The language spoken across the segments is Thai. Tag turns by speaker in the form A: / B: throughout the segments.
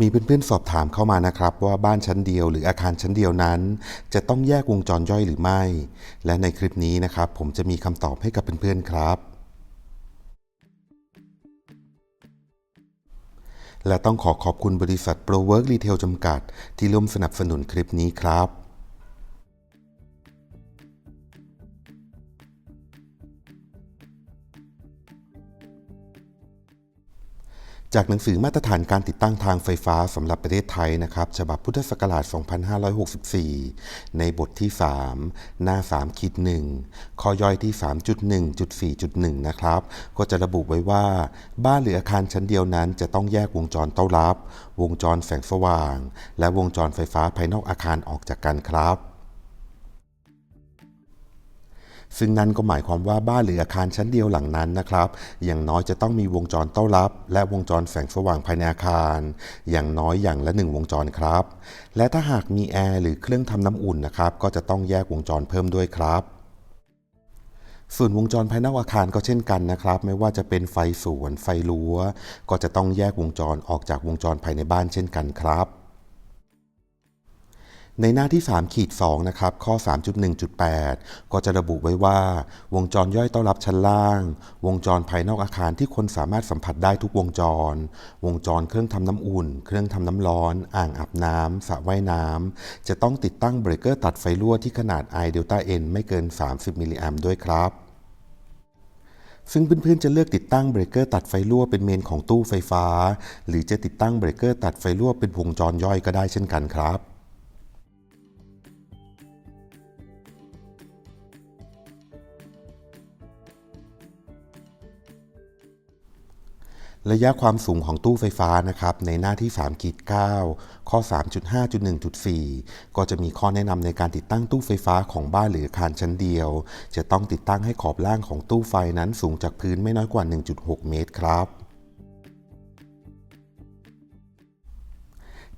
A: มีเพื่อนๆสอบถามเข้ามานะครับว่าบ้านชั้นเดียวหรืออาคารชั้นเดียวนั้น จะต้องแยกวงจรย่อยหรือไม่ และในคลิปนี้นะครับ ผมจะมีคำตอบให้กับเพื่อนๆครับและต้องขอขอบคุณบริษัท Pro Work Retail จำกัด ที่ร่วมสนับสนุนคลิปนี้ครับ จากหนังสือมาตรฐานการติดตั้งทางไฟฟ้าสำหรับประเทศไทยนะครับ ฉบับพุทธศักราช 2564 ในบทที่ 3 หน้า3ขีด1ข้อย่อยที่ 3.1.4.1 นะครับ ก็จะระบุไว้ว่า บ้านหรืออาคารชั้นเดียวนั้น จะต้องแยกวงจรเต้ารับ วงจรแสงสว่าง และวงจรไฟฟ้าภายนอกอาคารออกจากกันครับ ซึ่งนั่นก็หมายความว่าบ้านหรืออาคารชั้นเดียวหลังนั้นนะครับ อย่างน้อยจะต้องมีวงจรเต้ารับ และวงจรแสงสว่างภายในอาคาร อย่างน้อยอย่างละหนึ่งวงจรครับ และถ้าหากมีแอร์หรือเครื่องทำน้ำอุ่นนะครับ ก็จะต้องแยกวงจรเพิ่มด้วยครับส่วนวงจรภายนอกอาคารก็เช่นกันนะครับ ไม่ว่าจะเป็นไฟสวน ไฟรั้ว ก็จะต้องแยกวงจรออกจากวงจรภายในบ้านเช่นกันครับ ในหน้าที่3ขีด2นะครับข้อ 3.1.8 ก็จะระบุไว้ว่า วงจรย่อยต้อนรับชั้นล่าง วงจรภายนอกอาคารที่คนสามารถสัมผัสได้ทุกวงจร วงจรเครื่องทำน้ำอุ่น เครื่องทำน้ำร้อน อ่างอาบน้ำสระว่ายน้ำจะต้องติดตั้งเบรกเกอร์ตัดไฟรั่วที่ขนาด I delta N ไม่เกิน 30 มิลลิแอมด้วยครับซึ่งเพื่อนๆจะเลือกติดตั้งเบรกเกอร์ตัดไฟรั่วเป็นเมนของตู้ไฟฟ้า หรือจะติดตั้งเบรกเกอร์ตัดไฟรั่วเป็นวงจรย่อยก็ได้เช่นกันครับ ระยะความสูงของตู้ไฟฟ้านะครับในหน้าที่3กีด9ข้อ 3.5.1.4 ก็จะมีข้อแนะนำในการติดตั้งตู้ไฟฟ้าของบ้านหรืออาคารชั้นเดียว จะต้องติดตั้งให้ขอบล่างของตู้ไฟนั้นสูงจากพื้นไม่น้อยกว่า 1.6 เมตรครับ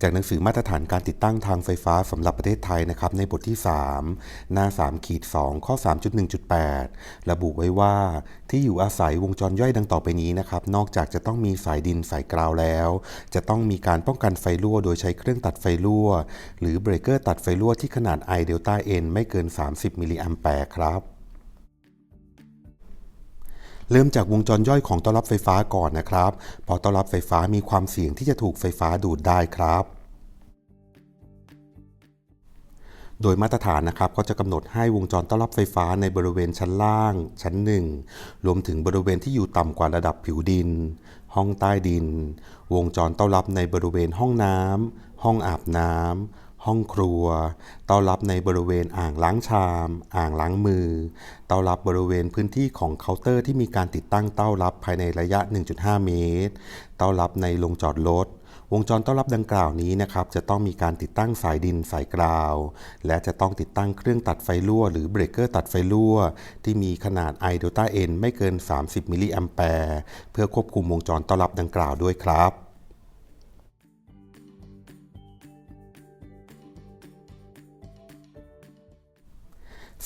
A: จากหนังสือมาตรฐานการติดตั้งทางไฟฟ้าสำหรับประเทศไทยนะครับในบทที่ 3 หน้า3ขีด2ข้อ 3.1.8 ระบุไว้ว่า ที่อยู่อาศัยวงจรย่อยดังต่อไปนี้นะครับ นอกจากจะต้องมีสายดินสายกราวแล้ว จะต้องมีการป้องกันไฟรั่วโดยใช้เครื่องตัดไฟรั่ว หรือเบรกเกอร์ตัดไฟรั่วที่ขนาด I delta N ไม่เกิน 30มิลลิแอมแปร์ครับ เริ่มจากวงจรย่อยของต้อรับไฟฟ้าก่อนนะครับ เพราะต้อนรับไฟฟ้ามีความเสี่ยงที่จะถูกไฟฟ้าดูดได้ครับโดยมาตรฐานนะครับก็จะกำหนดให้วงจรต้อนรับไฟฟ้าในบริเวณชั้นล่าง ชั้น 1 รวมถึงบริเวณที่อยู่ต่ำกว่าระดับผิวดิน ห้องใต้ดิน วงจรต้อนรับในบริเวณห้องน้ำห้องอาบน้ำ ห้องครัว เต้อนรับในบริเวณอ่างล้างชาม อ่างล้างมือ เต้อนรับบริเวณพื้นที่ของเคาน์เตอร์ที่มีการติดตั้งเต้ารับภายในระยะ 1.5 เมตร เต้อนรับในโรงจอดรถ วงจรต้อนรับดังกล่าวนี้นะครับ จะต้องมีการติดตั้งสายดินสายกราว และจะต้องติดตั้งเครื่องตัดไฟรั่ว หรือเบรกเกอร์ตัดไฟรั่ว ที่มีขนาด I delta N ไม่เกิน 30มิลลิแอมแปร์เพื่อควบคุมวงจรต้อนรับดังกล่าวด้วยครับ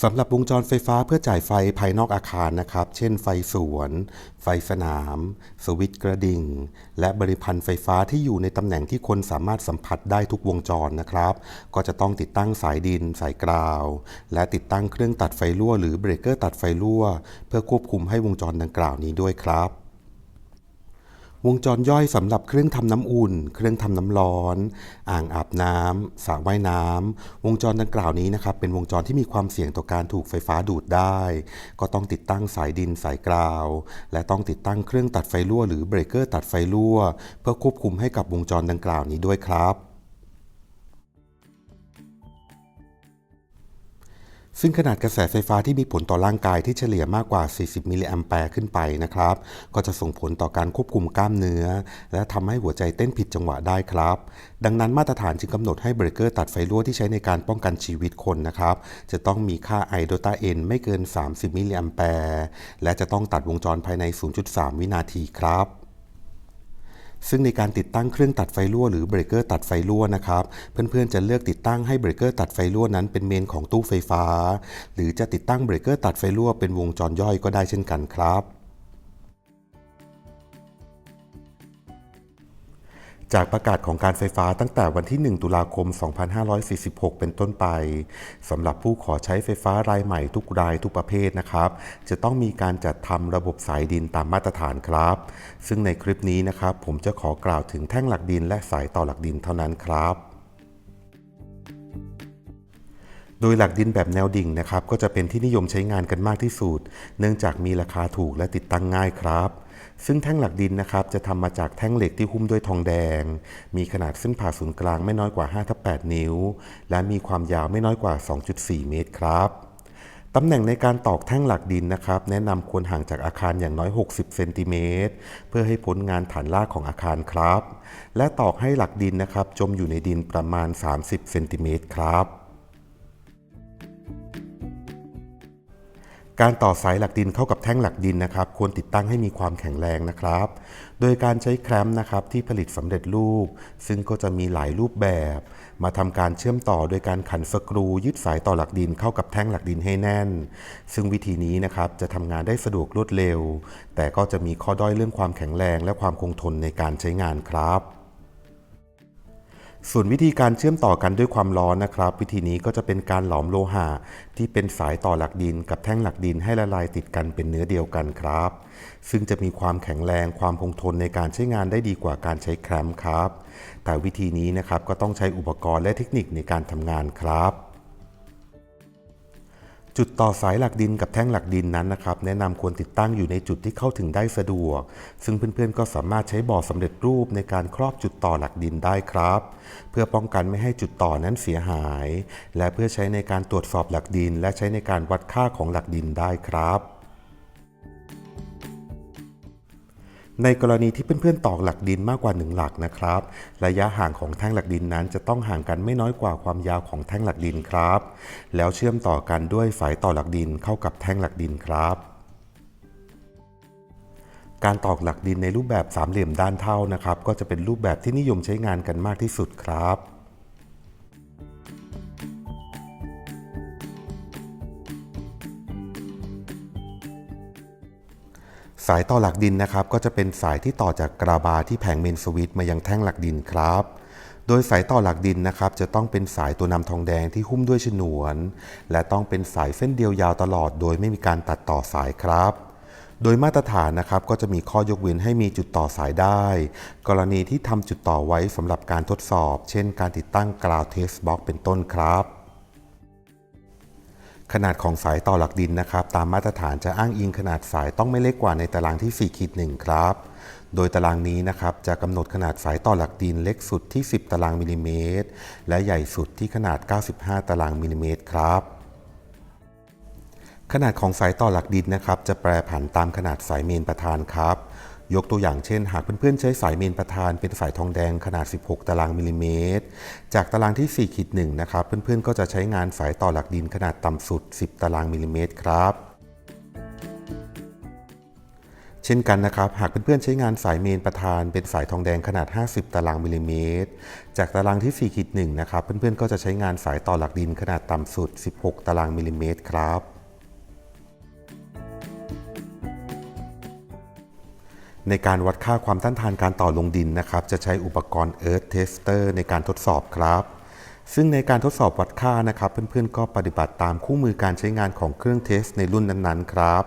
A: สำหรับวงจรไฟฟ้าเพื่อจ่ายไฟภายนอกอาคารนะครับ เช่นไฟสวน ไฟสนาม สวิตช์กระดิ่ง และบริพันธ์ไฟฟ้าที่อยู่ในตำแหน่งที่คนสามารถสัมผัสได้ทุกวงจรนะครับ ก็จะต้องติดตั้งสายดิน สายกราว และติดตั้งเครื่องตัดไฟรั่วหรือเบรกเกอร์ตัดไฟรั่ว เพื่อควบคุมให้วงจรดังกล่าวนี้ด้วยครับ วงจรย่อยสำหรับเครื่องทำน้ำอุ่น เครื่องทำน้ำร้อน อ่างอาบน้ำสระว่ายน้ำวงจรดังกล่าวนี้นะครับ เป็นวงจรที่มีความเสี่ยงต่อการถูกไฟฟ้าดูดได้ ก็ต้องติดตั้งสายดินสายกราว และต้องติดตั้งเครื่องตัดไฟรั่วหรือเบรกเกอร์ตัดไฟรั่ว เพื่อควบคุมให้กับวงจรดังกล่าวนี้ด้วยครับ ซึ่งขนาดกระแสไฟฟ้าที่มีผลต่อร่างกายที่เฉลี่ยมากกว่า 40 มิลลิแอมแปร์ขึ้นไปนะครับ ก็จะส่งผลต่อการควบคุมกล้ามเนื้อ และทำให้หัวใจเต้นผิดจังหวะได้ครับ ดังนั้นมาตรฐานจึงกำหนดให้เบรกเกอร์ตัดไฟรั่วที่ใช้ในการป้องกันชีวิตคนนะครับ จะต้องมีค่า I delta N ไม่เกิน 30 มิลลิแอมแปร์และจะต้องตัดวงจรภายใน 0.3 วินาทีครับ ซึ่งในการติดตั้งเครื่องตัดไฟรั่วหรือเบรกเกอร์ตัดไฟรั่วนะครับ เพื่อนๆจะเลือกติดตั้งให้เบรกเกอร์ตัดไฟรั่วนั้นเป็นเมนของตู้ไฟฟ้า หรือจะติดตั้งเบรกเกอร์ตัดไฟรั่วเป็นวงจรย่อยก็ได้เช่นกันครับ จากประกาศของการไฟฟ้าตั้งแต่วันที่ 1 ตุลาคม 2546 เป็นต้นไปสำหรับผู้ขอใช้ไฟฟ้ารายใหม่ทุกรายทุกประเภทนะครับ จะต้องมีการจัดทำระบบสายดินตามมาตรฐานครับ ซึ่งในคลิปนี้นะครับ ผมจะขอกล่าวถึงแท่งหลักดินและสายต่อหลักดินเท่านั้นครับโดยหลักดินแบบแนวดิ่งนะครับ ก็จะเป็นที่นิยมใช้งานกันมากที่สุด เนื่องจากมีราคาถูกและติดตั้งง่ายครับ ซึ่งแท่งหลักดินนะครับจะทำมาจากแท่งเหล็กที่หุ้มด้วยทองแดง มีขนาดเส้นผ่าศูนย์กลางไม่น้อยกว่า5ทับ8นิ้ว และมีความยาวไม่น้อยกว่า 2.4 เมตรครับตำแหน่งในการตอกแท่งหลักดินนะครับ แนะนำควรห่างจากอาคารอย่างน้อย 60 เซนติเมตรเพื่อให้พ้นงานฐานรากของอาคารครับ และตอกให้หลักดินนะครับ จมอยู่ในดินประมาณ 30 เซนติเมตรครับ การต่อสายหลักดินเข้ากับแท่งหลักดินนะครับ ควรติดตั้งให้มีความแข็งแรงนะครับ โดยการใช้แครมป์นะครับที่ผลิตสำเร็จรูป ซึ่งก็จะมีหลายรูปแบบ มาทำการเชื่อมต่อโดยการขันสกรูยึดสายต่อหลักดินเข้ากับแท่งหลักดินให้แน่น ซึ่งวิธีนี้นะครับจะทำงานได้สะดวกรวดเร็ว แต่ก็จะมีข้อด้อยเรื่องความแข็งแรงและความคงทนในการใช้งานครับ ส่วนวิธีการเชื่อมต่อกันด้วยความร้อนนะครับ วิธีนี้ก็จะเป็นการหลอมโลหะที่เป็นสายต่อหลักดินกับแท่งหลักดินให้ละลายติดกันเป็นเนื้อเดียวกันครับ ซึ่งจะมีความแข็งแรงความคงทนในการใช้งานได้ดีกว่าการใช้แครมป์ครับ แต่วิธีนี้นะครับก็ต้องใช้อุปกรณ์และเทคนิคในการทำงานครับ จุดต่อสายหลักดินกับแท่งหลักดินนั้นนะครับ แนะนำควรติดตั้งอยู่ในจุดที่เข้าถึงได้สะดวก ซึ่งเพื่อนๆก็สามารถใช้บอร์ดสำเร็จรูปในการครอบจุดต่อหลักดินได้ครับ เพื่อป้องกันไม่ให้จุดต่อนั้นเสียหาย และเพื่อใช้ในการตรวจสอบหลักดิน และใช้ในการวัดค่าของหลักดินได้ครับ ในกรณีที่เพื่อนๆตอกหลักดินมากกว่า 1 หลักนะครับ ระยะห่างของแท่งหลักดินนั้น จะต้องห่างกันไม่น้อยกว่าความยาวของแท่งหลักดินครับ แล้วเชื่อมต่อกันด้วยสายต่อหลักดินเข้ากับแท่งหลักดินครับการตอกหลักดินในรูปแบบสามเหลี่ยมด้านเท่านะครับ ก็จะเป็นรูปแบบที่นิยมใช้งานกันมากที่สุดครับ สายต่อหลักดินนะครับ ก็จะเป็นสายที่ต่อจากกราบาที่แผงเมนสวิตช์มายังแท่งหลักดินครับ โดยสายต่อหลักดินนะครับ จะต้องเป็นสายตัวนำทองแดงที่หุ้มด้วยฉนวน และต้องเป็นสายเส้นเดียวยาวตลอด โดยไม่มีการตัดต่อสายครับ โดยมาตรฐานนะครับก็จะมีข้อยกเว้นให้มีจุดต่อสายได้ กรณีที่ทำจุดต่อไว้สำหรับการทดสอบ เช่น การติดตั้งกราวเทสบล็อกเป็นต้นครับ ขนาดของสายต่อหลักดินนะครับ ตามมาตรฐานจะอ้างอิงขนาดสายต้องไม่เล็กกว่าในตารางที่4ขีด1ครับ โดยตารางนี้นะครับจะกำหนดขนาดสายต่อหลักดินเล็กสุดที่ 10 ตารางมิลลิเมตร และใหญ่สุดที่ขนาด 95 ตารางมิลลิเมตรครับขนาดของสายต่อหลักดินนะครับ จะแปรผันตามขนาดสายเมนประธานครับ ยกตัวอย่างเช่น หากเพื่อนๆใช้สายเมนประธานเป็นสายทองแดงขนาด 16 ตารางมิลลิเมตร จากตารางที่ 4 ขีด1นะครับ เพื่อนๆ ก็จะใช้งานสายต่อหลักดินขนาดต่ำสุด 10 ตารางมิลลิเมตรครับเช่นกันนะครับ หากเพื่อนๆใช้งานสายเมนประธานเป็นสายทองแดงขนาด 50 ตารางมิลลิเมตร จากตารางที่4ขีด1นะครับ เพื่อนๆ ก็จะใช้งานสายต่อหลักดินขนาดต่ำสุด 16 ตารางมิลลิเมตรครับ ในการวัดค่าความต้านทานการต่อลงดินนะครับ จะใช้อุปกรณ์ Earth Tester ในการทดสอบครับ ซึ่งในการทดสอบวัดค่านะครับ เพื่อนๆ ก็ปฏิบัติตามคู่มือการใช้งานของเครื่องเทสในรุ่นนั้นๆ ครับ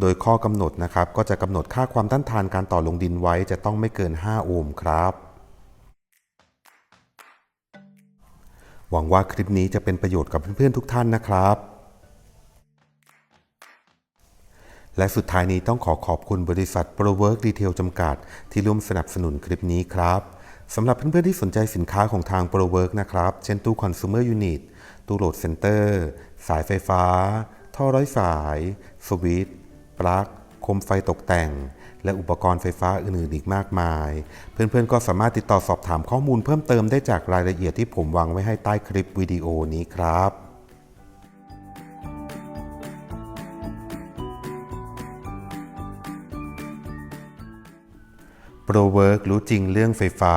A: โดยข้อกำหนดนะครับ ก็จะกำหนดค่าความต้านทานการต่อลงดินไว้จะต้องไม่เกิน 5 โอห์มครับหวังว่าคลิปนี้จะเป็นประโยชน์กับเพื่อนๆทุกท่านนะครับ และสุดท้ายนี้ต้องขอขอบคุณบริษัท ProWork Retail จำกัด ที่ร่วมสนับสนุนคลิปนี้ครับสำหรับเพื่อนๆที่สนใจสินค้าของทาง ProWork นะครับ เช่นตู้ Consumer Unit ตู้โหลดเซ็นเตอร์ สายไฟฟ้า ท่อร้อยสาย สวิตช์ปลั๊กโคมไฟตกแต่ง และอุปกรณ์ไฟฟ้าอื่นๆอีกมากมาย เพื่อนๆก็สามารถติดต่อสอบถามข้อมูลเพิ่มเติมได้จากรายละเอียดที่ผมวางไว้ให้ใต้คลิปวิดีโอนี้ครับ โปรเวิร์กรู้จริงเรื่องไฟฟ้า